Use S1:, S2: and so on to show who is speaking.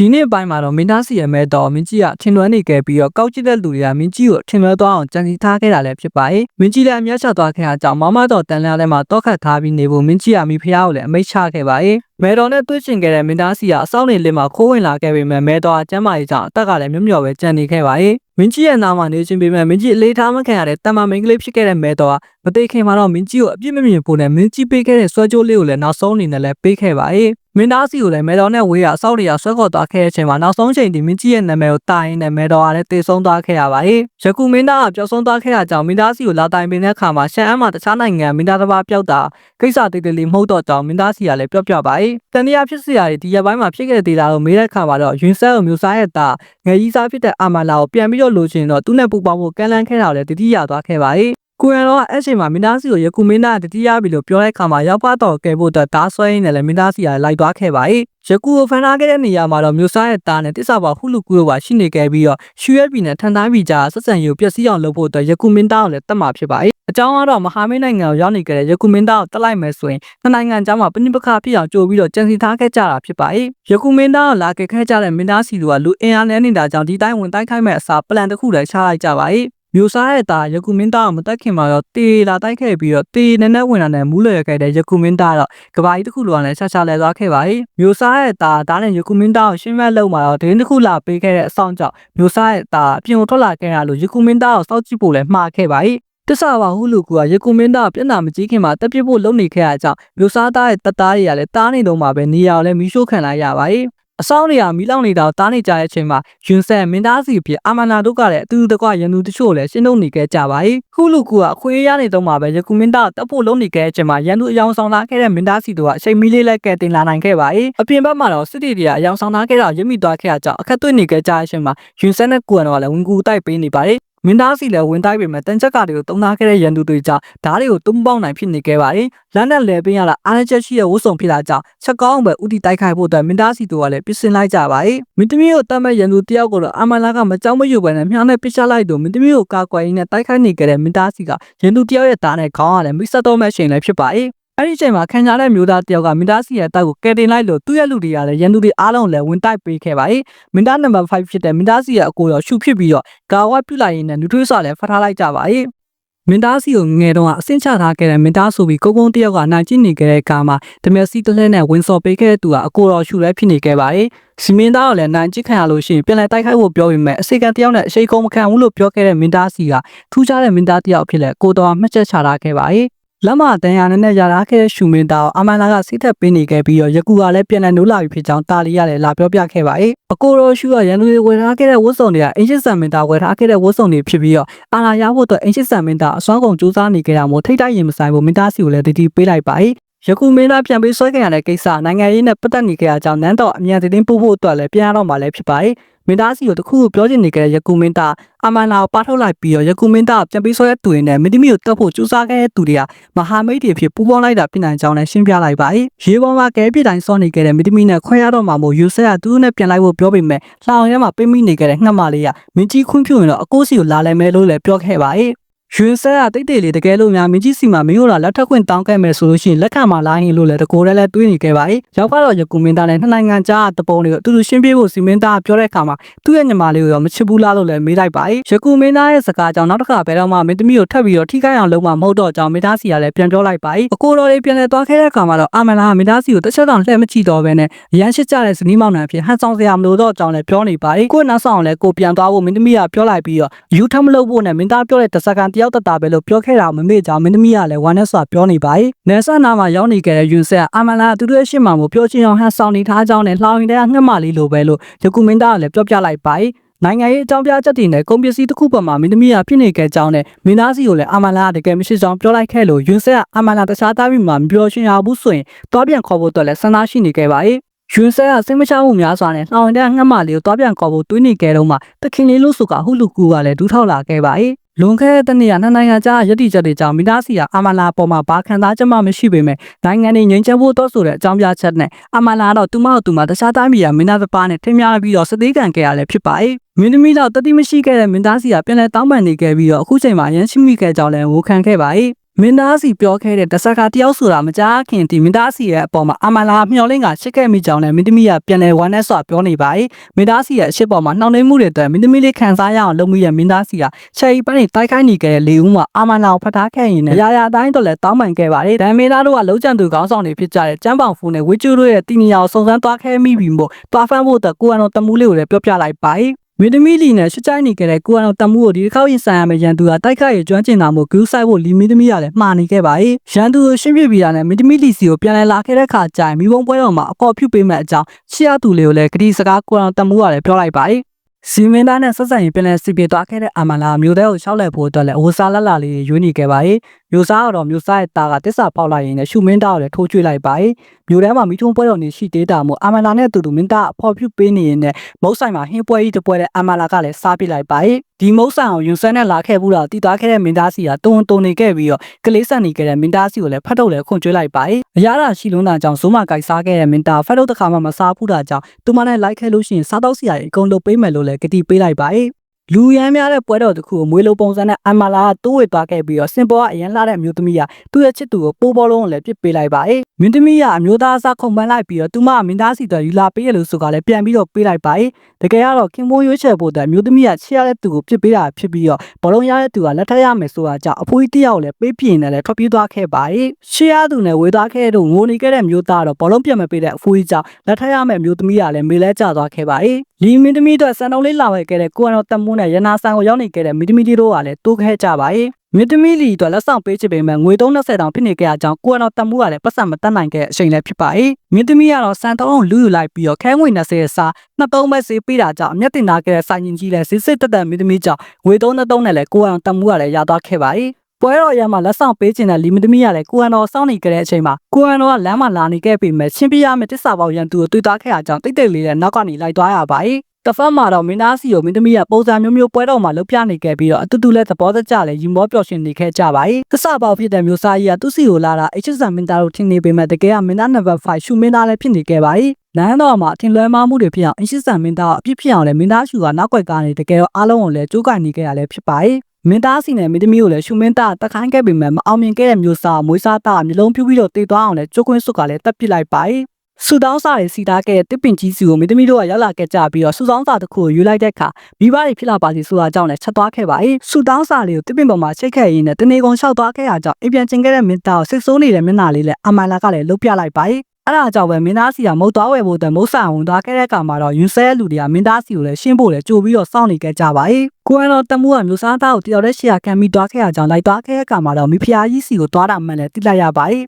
S1: ဒီနေ့အပိုင်းမှာတော့မင်းသားစီရဲ့မဲတော်မင်းကြီးကထင်လွှဲနေခဲ့ပြီးတော့ကောက်ကြည့်တဲ့လူတွေကမင်းကြီးကိုထင်လွှဲသွားအောင်ကြံစည်ထားခဲ့တာလည်းဖြစ်ပါရဲ့မင်းကြီးလည်းအမျက်ချသွားခဲ့တာကြောင့်မမတော်တန်လျားထဲမှာတောက်ခတ်ထားပြီးနေဖို့မင်းကြီးကမိဖုရားကိုလည်းအမိတ်ချခဲ့ပါရဲ့မဲတော်နဲ့တွေ့ချင်ခဲ့တဲ့မင်းသားစီကအစောင့်နေလင်းမှာခိုးဝင်လာခဲ့ပေမဲ့မဲတော်ကကျမ်းမာရေးကြောင့်အသက်ကလည်းမျောမျောပဲကြံနေခဲ့ပါရဲ့မင်းကြီးရဲ့နားမှာနေချင်းပေမဲ့မင်းကြီးအလေးထားမခံရတဲ့တမန်မင်းကလေးဖြစ်ခဲ့တဲ့မဲတော်က မသိခင်မှာတော့မင်းကြီးကိုအပြစ်မမြင်ဖို့နဲ့မင်းကြီးပေးခဲ့တဲ့ဆွဲကြိုးလေးကိုလည်းနောက်ဆုံးအနေနဲ့လည်းပေးခဲ့ပါရဲ့မင်းသားစီကိုလည်းမဲတော်နဲ့ဝေးရအစောက်တွေကဆွဲခေါ်သွားခဲ့တဲ့အချိန်မှာနောက်ဆုံးချိန်ဒီမင်းကြီးရဲ့နာမည်ကိုတာရင်းနဲ့မဲတော်ကလည်းတေဆုံးသွားခဲ့ရပါရဲ့ယခုမင်းသားကပျောက်ဆုံးသွားခဲ့တာကြောင့်မင်းသားစီကိုလာတိုင်ပင်တဲ့အခါမှာရှန်အမ်းမှာတခြားနိုင်ငံမင်းသားတစ်ပါးပျောက်တာကိစ္စတိတ်တိတ်လေးမဟုတ်တော့ကြောင်းမင်းသားစီကလည်းပြောပြပါရဲ့တန်တရားဖြစ်စရာတွေဒီရက်ပိုင်းမှာဖြစ်ခဲ့တဲ့ဒေတာကိုမေးတဲ့အခါမှာတော့ယွန်ဆဲကိုမျိုးစားရဲ့သားငယ်ကြီးစားဖြစ်တဲ့အာမလာကိုပြန်ပြီးတော့လိုချင်တော့သူနဲ့ပူပေါင်းဖို့ကမ်းလှမ်းခဲ့တာကိုလည်းတတိယသွားခဲ့ပါရဲ့ ကိုရန်တော့အဲ့ချိန်မှာမင်းသားစီကိုယခုမင်းသားတတိယပြီလို့ပြောတဲ့အခါမှာရောက်ပါတော့ကဲဖို့အတွက်ဒါဆွဲရင်းနဲ့လည်းမင်းသားစီကလိုက်သွားခဲ့ပါ၏ယခုကိုဖန်ထားခဲ့တဲ့နေရာမှာတော့မျိုးစားရဲ့သားနဲ့တစ္ဆာပါဟုလူကူတို့ပါရှိနေခဲ့ပြီးတော့ရှူရက်ပြည်နဲ့ထန်တိုင်းပြည်ကြားဆက်ဆံရေးကိုပျက်စီးအောင်လုပ်ဖို့အတွက်ယခုမင်းသားကိုလည်းတတ်မှာဖြစ်ပါ၏အကြောင်းကတော့မဟာမိတ်နိုင်ငံကိုရောက်နေကြတဲ့ယခုမင်းသားကိုတက်လိုက်မယ်ဆိုရင်နှစ်နိုင်ငံကြားမှာပဏိပခဖြစ်အောင်ကြိုပြီးတော့ကြံစီထားခဲ့ကြတာဖြစ်ပါ၏ယခုမင်းသားကိုလာခဲ့ခဲ့ကြတဲ့မင်းသားစီတို့ကလူအင်အားနဲ့နေတာကြောင့်ဒီတိုင်းဝင်တိုက်ခိုက်မဲ့အစားပလန်တစ်ခုလည်းချလိုက်ကြပါ၏ မျိုးစားရဲ့သားယခုမင်းသားကိုမတက်ခင်မှာတော့တေလာတိုက်ခဲ့ပြီးတော့တေနဲ့နဲ့ဝင်လာတဲ့မူးလရခဲ့တဲ့ယခုမင်းသားတော့ကဘာကြီးတစ်ခုလိုလည်းဆာဆာလဲသွားခဲ့ပါ၏မျိုးစားရဲ့သားဒါနဲ့ယခုမင်းသားကိုရှင်းမက်လုံးမှာတော့ဒင်းတစ်ခုလာပေးခဲ့တဲ့အဆောင်ကြောင့်မျိုးစားရဲ့သားအပြင်ကိုထွက်လာခဲ့ရလို့ယခုမင်းသားကိုစောက်ကြည့်ဖို့လည်းမှားခဲ့ပါ၏တစ္ဆာပါဟုလူကယခုမင်းသားပြက်နာမကြီးခင်မှာတက်ပြစ်ဖို့လုပ်နေခဲ့တဲ့အကြောင်းမျိုးစားသားရဲ့တသားတွေကလည်းတားနေတော့မှပဲနေရာကိုလည်းမီးရှို့ခံလိုက်ရပါ၏ အဆောင်တွေကမီးလောင်နေတာကိုတားနေကြတဲ့အချိန်မှာယွန်ဆန်မင်းသားစီဖြစ်အာမနာတို့ကလည်းအတူတူတကွရန်သူတချို့လည်းရှင်းထုတ်နေခဲ့ကြပါ යි ခုလူကူကအခွင့်အရေးရနေတော့မှာပဲယခုမင်းသားတက်ဖို့လုံးနေခဲ့တဲ့အချိန်မှာရန်သူအယောင်ဆောင်လာခဲ့တဲ့မင်းသားစီတို့ကအချိန်မီလေးလက်ကဲတင်လာနိုင်ခဲ့ပါ යි အပြင်ဘက်မှာတော့စစ်တီတွေကအယောင်ဆောင်လာခဲ့တာရစ်မိသွားခဲ့တာကြောင့်အခက်တွေ့နေခဲ့ကြတဲ့အချိန်မှာယွန်ဆန်နဲ့ကူအန်တို့ကလည်းဝင်ကူတိုက်ပေးနေပါတယ် မင်းသားစီလည်းဝင်တိုက်ပေမဲ့တန်ချက်ကတွေကိုတုံသားခဲ့တဲ့ရန်သူတွေကြောင့်ဓားတွေကိုတုံးပေါက်နိုင်ဖြစ်နေခဲ့ပါတယ်။လက်နဲ့လဲပင်းရတာအားရချက်ရှိတဲ့ဝတ်စုံဖြစ်လာကြောင့်ချက်ကောင်းပဲဥတီတိုက်ခိုက်ဖို့အတွက်မင်းသားစီတို့ကလည်းပြင်ဆင်လိုက်ကြပါတယ်။မင်းသမီးကိုတတ်မဲ့ရန်သူတယောက်ကိုတော့အာမလာကမကြောက်မရွံ့ပဲနဲ့မြောင်းနဲ့ပစ်ချလိုက်တော့မင်းသမီးကိုကာကွယ်ရင်းနဲ့တိုက်ခိုက်နေခဲ့တဲ့မင်းသားစီကရန်သူတယောက်ရဲ့ဓားနဲ့ခေါင်းကလည်းမိတ်ဆက်တော့မဲ့ရှင်လည်းဖြစ်ပါတယ်။ အဲ့ဒီအချိန်မှာခံကြတဲ့မျိုးသားတယောက်ကမင်တာစီရဲ့တောက်ကိုကယ်တင်လိုက်လို့သူ့ရဲ့လူတွေကလည်းရန်သူတွေအားလုံးလည်းဝင်တိုက်ပေးခဲ့ပါ යි မင်တာနံပါတ်5ဖြစ်တဲ့မင်တာစီရဲ့အကိုရောရှုဖြစ်ပြီးတော့ကာဝတ်ပြုလိုက်ရင်းနဲ့နျူထရီဆာလည်းဖတ်ထားလိုက်ကြပါ යි မင်သားစီကိုငယ်တုန်းကအဆင့်ချထားခဲ့တဲ့မင်သားဆိုပြီးကုန်းကုန်းတယောက်ကနိုင်ကျင့်နေခဲ့တဲ့အခါမှာတမျက်စီတစ်လှည့်နဲ့ဝင်စော်ပေးခဲ့တဲ့သူကအကိုတော်ရှူလဲဖြစ်နေခဲ့ပါတယ်။စီမင်းသားကလည်းနိုင်ကျင့်ခံရလို့ရှိရင်ပြန်လည်တိုက်ခိုက်ဖို့ပြောပေမဲ့အစိကန်တယောက်နဲ့အရှိကုန်းမခံဘူးလို့ပြောခဲ့တဲ့မင်သားစီကထူးခြားတဲ့မင်သားတယောက်ဖြစ်လက်ကိုတော်မှတ်ချက်ချထားခဲ့ပါတယ်။ လက်မတန်ရနဲ့နဲ့ရထားခဲ့တဲ့ရှူမင်းသားကိုအမန်လာကစိတ်သက်ပေးနေခဲ့ပြီးတော့ယကူကလည်းပြန်လည်နိုးလာပြီဖြစ်ကြောင်းတာလီရလည်းလာပြောပြခဲ့ပါ၏အကိုရောရှူကရန်သူတွေဝယ်ထားခဲ့တဲ့ဝတ်စုံတွေကအင်ချစ်ဆန်မင်းသားဝယ်ထားခဲ့တဲ့ဝတ်စုံတွေဖြစ်ပြီးတော့အာလာရဖို့အတွက်အင်ချစ်ဆန်မင်းသားအစွမ်းကုန်စူးစမ်းနေကြတာမို့ထိတ်တိုက်ရင်မဆိုင်ဘူးမင်းသားစီကိုလည်းတတိပေးလိုက်ပါ၏ ယခုမင်းသားပြန်ပြီးဆွဲခဲ့ရတဲ့ကိစ္စနိုင်ငံရေးနဲ့ပတ်သက်နေကြတဲ့အကြောင်းနန်းတော်အမြန်သတင်းပို့ဖို့အတွက်လည်းပြန်ရတော့မှလည်းဖြစ်ပါ၏မင်းသားစီကိုတခုခုပြောချင်နေကြတဲ့ယခုမင်းသားအမန်လာကိုပါထုတ်လိုက်ပြီးတော့ယခုမင်းသားပြန်ပြီးဆွဲတဲ့သူတွေနဲ့မင်းသမီးကိုတက်ဖို့ကြိုးစားခဲ့တဲ့သူတွေကမဟာမိတ်တွေဖြစ်ပူးပေါင်းလိုက်တာဖြစ်နိုင်ကြောင်းလည်းရှင်းပြလိုက်ပါ၏ရေပေါ်မှာကဲပြတိုင်းစောနေခဲ့တဲ့မင်းသမီးနဲ့ခွဲရတော့မှမို့ယူဆရသူနဲ့ပြန်လိုက်ဖို့ပြောပေမဲ့လှောင်ရဲမှာပိတ်မိနေခဲ့တဲ့ငှက်မလေးကမင်းကြီးခွင့်ပြုရင်တော့အကိုစီကိုလာလိုက်မယ်လို့လည်းပြောခဲ့ပါ၏ ရွှေဆက်ကတိတ်တိတ်လေးတကယ်လို့များမင်းကြီးစီမှာမင်းတို့ကလက်ထက်ခွင့်တောင်းခဲ့မယ်ဆိုလို့ရှိရင်လက်ခံမှာလာရင်လို့လည်းတကိုယ်တည်းလည်းတွေးနေခဲ့ပါ၏ရောက်ကတော့ယကူမင်းသားနဲ့နှစ်နိုင်ငံကြားတပုံတွေကိုအတူတူရှင်းပြဖို့စီမင်းသားပြောတဲ့အခါမှာသူ့ရဲ့ညီမလေးကိုတော့မချစ်ဘူးလားလို့လည်းမေးလိုက်ပါ၏ယကူမင်းသားရဲ့စကားကြောင့်နောက်တစ်ခါဘယ်တော့မှမင်းသမီးကိုထပ်ပြီးတော့ထိခိုက်အောင်လုပ်မှာမဟုတ်တော့ကြောင်းမင်းသားစီကလည်းပြန်ပြောလိုက်ပါ၏အကိုတော်လေးပြန်လဲသွားခဲ့တဲ့အခါမှာတော့အာမလာမင်းသားစီကိုတစ်ချက်တောင်လှည့်မကြည့်တော့ဘဲနဲ့ရမ်းရှစ်ကြတဲ့ဇနီးမောင်နှံအဖြစ်ဟန်ဆောင်စရာမလိုတော့ကြောင်းလည်းပြောနေပါ၏ကိုနောက်ဆောင်လည်းကိုပြန်သွားဖို့မင်းသမီးကပြောလိုက်ပြီးတော့ယူထမလုပ်ဖို့နဲ့မင်းသားပြောတဲ့တစ်စက္ကန့်တယောက်တတာပဲလို့ပြောခဲ့တာမမေ့ကြောင်းမင်းသမီးကလည်းဝမ်းနဲ့စွာပြောနေပါ၏။နယ်ဆန်နာမှာရောက်နေကြတဲ့ယွန်ဆက်အာမလာသူတို့ရဲ့ရှေ့မှာကိုပြောချင်းအောင်ဟန်ဆောင်နေထားကြောင်းနဲ့လှောင်ရင်တဲ့ငှက်မလေးလိုပဲလို့ယခုမင်းသားကလည်းပြောပြလိုက်ပါ၏။နိုင်ငံရေးအကြောင်းပြချက်တင်တဲ့ကုန်ပစ္စည်းတစ်ခုပေါ်မှာမင်းသမီးကဖြစ်နေခဲ့ကြောင်းနဲ့မင်းသားစီကိုလည်းအာမလာတကယ်မရှိကြောင်းပြောလိုက်ခဲ့လို့ယွန်းဆက်ကအာမလာတခြားသားမိမှာမပြောရှင်းရဘူးဆိုရင်တောပြန်ခေါ်ဖို့အတွက်လည်းစဉ်းစားရှိနေခဲ့ပါ၏။ယွန်းဆက်ကစိတ်မချမှုများစွာနဲ့နှောင်တဲ့ငှက်မလေးကိုတောပြန်ခေါ်ဖို့တွေးနေခဲ့တော့မှတခင်လေးလို့ဆိုကဟုလူကူကလည်းဒူးထောက်လာခဲ့ပါ၏ လွန်ခဲ့တဲ့တနေ့ကနှစ်နိုင်ငံကြားရည်တည်ချက်တွေကြောင့်မိသားစုကအာမလာပေါ်မှာဘာခံစားချက်မှမရှိပေမဲ့နိုင်ငံတွေငြိမ်းချမ်းဖို့တော့ဆိုတဲ့အကြောင်းပြချက်နဲ့အာမလာတော့သူမတို့သူမတခြားသားမိရမင်းသားတစ်ပါးနဲ့ထင်များပြီးတော့စသေးကန်ခဲ့ရလဲဖြစ်ပါ යි မင်းသမီးတော့တတိမရှိခဲ့တဲ့မင်းသားစီကပြန်လဲတောင်းပန်နေခဲ့ပြီးတော့အခုချိန်မှာရန်ရှိမိခဲ့ကြောင်းလည်းဝန်ခံခဲ့ပါ යි မင်းသားစီပြောခဲ့တဲ့တဆက်ကတယောက်ဆိုတာမကြားခင်ဒီမင်းသားစီရဲ့အပေါ်မှာအမလာမျောလင်းကရှစ်ခဲ့မိကြောင်းနဲ့မင်းသမီးကပြန်လဲဝမ်းနဲ့စွာပြောနေပါ යි မင်းသားစီရဲ့အရှိပေါ်မှာနှောင့်နှေးမှုတွေအတွက်မင်းသမီးလေးခံစားရအောင်လုပ်မိရဲ့မင်းသားစီကချယ်ရီပန်းနေတိုက်ခိုက်နေခဲ့တဲ့လေဦးမှာအမလာကိုဖတ်ထားခဲ့ရင်လည်းရာရာအတိုင်းတော့လည်းတောင်းပန်ခဲ့ပါတယ်ဒါမင်းသားတို့ကလုံးချန်သူခေါင်းဆောင်တွေဖြစ်ကြတဲ့ကျမ်းပေါင်ဖူးနဲ့ဝေကျူတို့ရဲ့တင်ညာကိုစုံစမ်းသွားခဲ့မိပြီမို့တွားဖမ်းဖို့အတွက်ကိုကတော့တမူးလေးကိုလည်းပြောပြလိုက်ပါ යි မင်းသမီးလီနဲ့ရှစ်ချိုင်းနေကြတဲ့ကိုအောင်တမှုကိုဒီတစ်ခေါက်ရင်ဆိုင်ရမယ်ရန်သူကတိုက်ခတ်ရကျွမ်းကျင်တာမို့ဂူးဆိုင်ဖို့လီမင်းသမီးကလည်းမှားနေခဲ့ပါ၏ရန်သူကိုရှင်းပြပြီးတာနဲ့မင်းသမီးလီစီကိုပြန်လည်လာခဲ့တဲ့အခါကျရင်မိဘုံပွဲတော်မှာအပေါ်ဖြုတ်ပေးမဲ့အကြောင်းချီရသူလေးကိုလည်းဂတိစကားကိုအောင်တမှုကလည်းပြောလိုက်ပါ၏စီမင်းသားနဲ့ဆက်ဆံရေးပြန်လည်စီပြေသွားခဲ့တဲ့အာမလာမျိုးသားကိုရှောက်လက်ဖို့အတွက်လည်းအဝစားလက်လာလေးရွေးနေခဲ့ပါ၏ မျိုးစားတော်မျိုးစားရဲ့တာကတစ္ဆာပေါက်လိုက်ရင်လည်းရှုမင်းတာကိုလည်းထိုးကျွေးလိုက်ပါ၏မြို့ထဲမှာမိထုံးပွဲတော်နေရှိသေးတာမို့အာမလာနဲ့အတူတူမင်းတာအဖော်ပြုပေးနေရင်လည်းမုတ်ဆိုင်မှာဟင်းပွဲကြီးတစ်ပွဲနဲ့အာမလာကလည်းစားပစ်လိုက်ပါ၏ဒီမုတ်ဆိုင်အောင်ယွန်ဆန်နဲ့လာခဲ့ဘူးတာတည်သွားခဲ့တဲ့မင်းသားစီကတုံတုံနေခဲ့ပြီးတော့ကလေးဆန်နေခဲ့တဲ့မင်းသားစီကိုလည်းဖတ်ထုတ်လည်းခွန်ကျွေးလိုက်ပါ၏အရာရာရှိလုံးတာကြောင့်ဇိုးမကိုက်စားခဲ့တဲ့မင်းသားဖတ်ထုတ်တစ်ခါမှမစားဘူးတာကြောင့်သူမနဲ့လိုက်ခဲ့လို့ရှိရင်စားတော့စီရအကုန်လုပ်ပေးမယ်လို့လည်းကတိပေးလိုက်ပါ၏ လူရမ်းများတဲ့ပွဲတော်တစ်ခုကိုမွေးလိုပုံစံနဲ့အမလာကတိုးဝေသွားခဲ့ပြီးတော့စင်ပေါ်ကအရင်လှတဲ့အမျိုးသမီးကသူ့ရဲ့ချစ်သူကိုပိုးပေါ်လုံးကိုလည်းပြစ်ပေးလိုက်ပါအေးမင်းသမီးကအမျိုးသားအစားခုံပန်းလိုက်ပြီးတော့သူမကမင်းသားစီတော်ယူလာပေးရလို့ဆိုကလည်းပြန်ပြီးတော့ပေးလိုက်ပါအေးတကယ်ကတော့ခင်မိုးရွေးချယ်ဖို့အတွက်အမျိုးသမီးကချစ်ရတဲ့သူကိုပြစ်ပေးတာဖြစ်ပြီးတော့ဘောလုံးရတဲ့သူကလက်ထပ်ရမယ်ဆိုတာကြောင့်အဖိုးကြီးတယောက်လည်းပေးပြင်းတယ်လည်းထွက်ပြေးသွားခဲ့ပါအေးရှေ့ရသူနဲ့ဝေသွားခဲ့တဲ့ငိုနေခဲ့တဲ့မျိုးသားကတော့ဘောလုံးပြတ်မပေးတဲ့အဖိုးကြီးကြောင့်လက်ထပ်ရမယ်မျိုးသမီးကလည်းမေလဲကျသွားခဲ့ပါအေးလီမင်းသမီးအတွက်စံတော်လေးလာဝယ်ခဲ့တဲ့ကိုကတော့တမုန်းနဲ့ရနာဆန်ကိုရောက်နေခဲ့တဲ့မီတမီတီတို့ကလည်းတိုးခဲကြပါအေးမင်းသမီးလီအတွက်လက်ဆောင်ပေးချင်ပေမဲ့ငွေ330တောင်ဖြစ်နေကြအကြောင်းကိုကတော့တမူးကလည်းပတ်စံမတက်နိုင်ခဲ့တဲ့အချိန်လည်းဖြစ်ပါ၏မင်းသမီးကတော့စံတောင်းလူယူလိုက်ပြီးတော့ခဲငွေ20အစားနှစ်သုံးပဲဈေးပေးတာကြောင့်အမျက်တင်ထားခဲ့တဲ့ဆိုင်ရင်ကြီးလည်းဈေးစစ်တက်တက်မင်းသမီးကြောင့်ငွေ330နဲ့လည်းကိုကတော့တမူးကလည်းရသွားခဲ့ပါ၏ပွဲတော်ရမှာလက်ဆောင်ပေးခြင်းတဲ့လီမီသမီးကလည်းကိုဟန်တော်စောင့်နေကြတဲ့အချိန်မှာကိုဟန်တော်ကလမ်းမှာလာနေခဲ့ပေမဲ့ချင်းပြရမယ့်တစ္ဆာပေါရန်သူကိုတွေ့သွားခဲ့တာကြောင့်တိတ်တိတ်လေးနဲ့နောက်ကနေလိုက်သွားရပါ၏ တစ်ဖက်မှာတော့မင်းသားစီကိုမင်းသမီးကပုံစံမျိုးမျိုးပွဲတော်မှာလှုပ်ပြနေခဲ့ပြီးတော့အတူတူလဲသဘောတကျလဲယူမောပျော်ရွှင်နေခဲ့ကြပါ၏သစ္စာပေါဖြစ်တဲ့မျိုးစားကြီးကသူ့စီကိုလာတာ HS မင်းသားတို့ထင်နေပေမဲ့တကယ်ကမင်းသားနံပါတ်5ရှူမင်းသားလည်းဖြစ်နေခဲ့ပါ၏လမ်းတော်မှာအထင်လွဲမှားမှုတွေဖြစ်အောင် HS မင်းသားကိုအပြစ်ဖြစ်အောင်လဲမင်းသားရှူကနောက်ွက်ကနေတကယ်တော့အားလုံးကိုလည်းကြိုးကင်နေခဲ့ရလဲဖြစ်ပါ၏မင်းသားစီနဲ့မင်းသမီးကိုလည်းရှုမင်းသားတက်ခိုင်းခဲ့ပေမဲ့မအောင်မြင်ခဲ့တဲ့မျိုးစားမွေးစားသားမျိုးလုံးပြူပြီးတော့တေးသွားအောင်လည်းကြိုးကွင်းစွတ်ကလည်းတက်ပစ်လိုက်ပါ၏ ဆူတောင်းစာတွေစီတာခဲ့တဲ့တစ်ပင်ကြီးစီကိုမင်းသမီးတို့ကရောက်လာခဲ့ကြပြီးတော့ဆူတောင်းစာတစ်ခုကိုယူလိုက်တဲ့အခါမိဘတွေဖြစ်လာပါစီဆိုတာကြောင့်လည်းချက်သွားခဲ့ပါ၏ဆူတောင်းစာလေးကိုတစ်ပင်ပေါ်မှာချိတ်ခဲ့ရင်းနဲ့တနေကုန်လျှောက်သွားခဲ့ရကြောင်းအိမ်ပြန်ကျင်ခဲ့တဲ့မင်းသားကိုစစ်ဆိုးနေတဲ့မျက်နှာလေးလည်းအမိုင်လာကလည်းလှုပ်ပြလိုက်ပါ၏အဲ့ဒါကြောင့်ပဲမင်းသားစီကမုတ်သွားဝယ်ဖို့အတွက်မုတ်ဆန်ဝင်သွားခဲ့တဲ့အခါမှာတော့ယွန်းဆဲလူတွေကမင်းသားစီကိုလည်းရှင်းဖို့လည်းကြိုပြီးတော့စောင့်နေခဲ့ကြပါ යි ကိုယ်ကတော့တမှုကမျိုးစားသားကိုတယောက်တည်းရှေ့ကခံပြီးသွားခဲ့ရကြောင်းလိုက်သွားခဲ့တဲ့အခါမှာတော့မိဖုရားကြီးစီကိုသွားတာမှန်လည်းသိလိုက်ရပါ යි